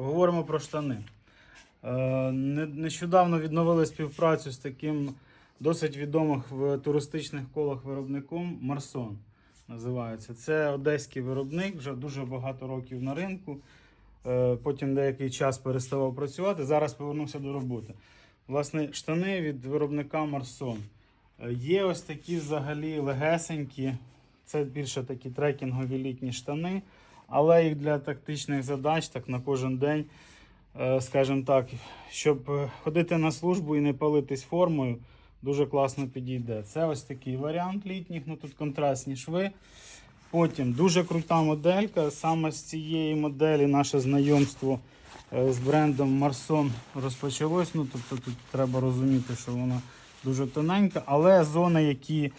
Поговоримо про штани. Е, Нещодавно відновили співпрацю з таким досить відомим в туристичних колах виробником Марсон. Називається. Це одеський виробник, вже дуже багато років на ринку. Е, Потім деякий час переставав працювати. Зараз повернувся до роботи. Власне, штани від виробника Марсон. Е, Є ось такі взагалі легесенькі. Це більше такі трекінгові літні штани, але їх для тактичних задач, так на кожен день, е, скажімо так, щоб е, ходити на службу і не палитись формою, дуже класно підійде. Це ось такий варіант літніх, ну тут контрастні шви. Потім дуже крута моделька. Саме з цієї моделі наше знайомство е, з брендом Marson розпочалось. Ну, тобто тут треба розуміти, що вона дуже тоненька, але зони, які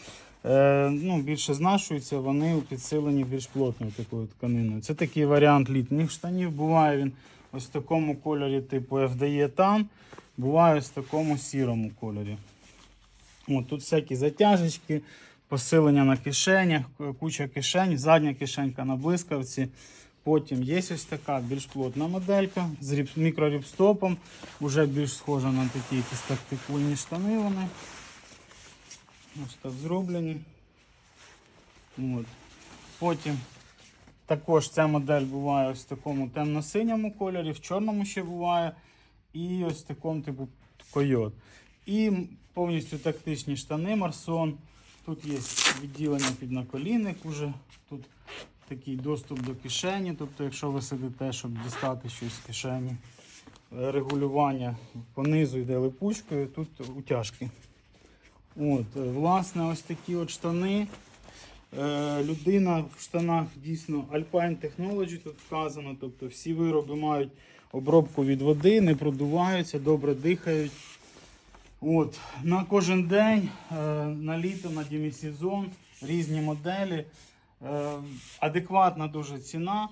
е, ну, більше знашуються, вони підсилені більш плотною такою тканиною. Це такий варіант літніх штанів. Буває він ось в такому кольорі, типу FDE TAN, буває ось в такому сірому кольорі. От, тут всякі затяжечки, посилення на кишенях, куча кишень, задня кишенька на блискавці. Потім є ось така більш плотна моделька з ріп- мікроріпстопом, вже більш схожа на такі якісь штани вони. Ось так зроблені. От. Потім також ця модель буває ось в такому темно-синьому кольорі, в чорному ще буває. І ось в такому типу койот. І повністю тактичні штани Марсон. Тут є відділення під наколінник уже. Тут такий доступ до кишені. Тобто, якщо ви сидите, щоб дістати щось з кишені. Регулювання понизу йде липучкою, тут утяжки. От, е, власне, ось такі от штани. Е, людина в штанах дійсно Alpine Technology тут вказано. Тобто всі вироби мають обробку від води, не продуваються, добре дихають. От, на кожен день, е, на літо, на демісезон, різні моделі. Е, адекватна дуже ціна.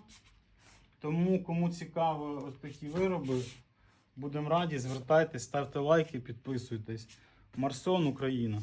Тому кому цікаво от такі вироби, будемо раді, звертайтесь, ставте лайки, підписуйтесь. Марсон Україна.